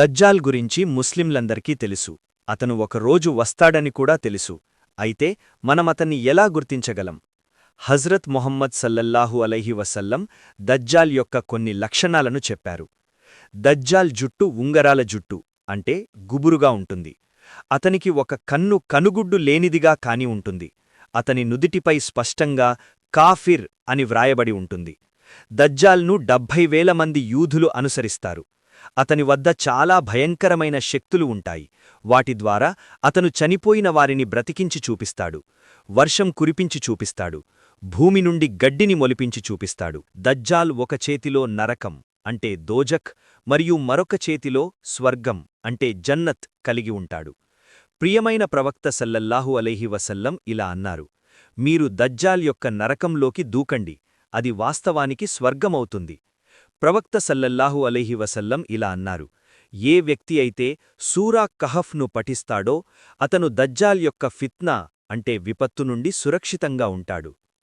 దజ్జాల్ గురించి ముస్లింలందరికీ తెలుసు. అతను ఒకరోజు వస్తాడని కూడా తెలుసు. అయితే మనమతన్ని ఎలా గుర్తించగలం? హజ్రత్ మొహమ్మద్ సల్లల్లాహు అలైహి వసల్లం దజ్జాల్ యొక్క కొన్ని లక్షణాలను చెప్పారు. దజ్జాల్ జుట్టు ఉంగరాల జుట్టు అంటే గుబురుగా ఉంటుంది. అతనికి ఒక కన్ను కనుగుడ్డు లేనిదిగా కాని ఉంటుంది. అతని నుదిటిపై స్పష్టంగా కాఫిర్ అని వ్రాయబడి ఉంటుంది. దజ్జాల్ను డెబ్భై వేల మంది యూధులు అనుసరిస్తారు. అతని వద్ద చాలా భయంకరమైన శక్తులు ఉంటాయి. వాటి ద్వారా అతను చనిపోయిన వారిని బ్రతికించి చూపిస్తాడు. వర్షం కురిపించి చూపిస్తాడు. భూమి నుండి గడ్డిని మొలిపించి చూపిస్తాడు. దజ్జాల్ ఒక చేతిలో నరకం అంటే దోజక్ మరియు మరొక చేతిలో స్వర్గం అంటే జన్నత్ కలిగి ఉంటాడు. ప్రియమైన ప్రవక్త సల్లల్లాహు అలైహి వసల్లం ఇలా అన్నారు. మీరు దజ్జాల్ యొక్క నరకంలోకి దూకండి. అది వాస్తవానికి స్వర్గమవుతుంది. ప్రవక్త సల్లల్లాహు అలైహి వసల్లం ఇలా అన్నారు ఏ వ్యక్తి అయితే సూరా కహఫ్ను పఠిస్తాడో అతను దజ్జాల్ యొక్క ఫిత్నా అంటే విపత్తు నుండి సురక్షితంగా ఉంటాడు.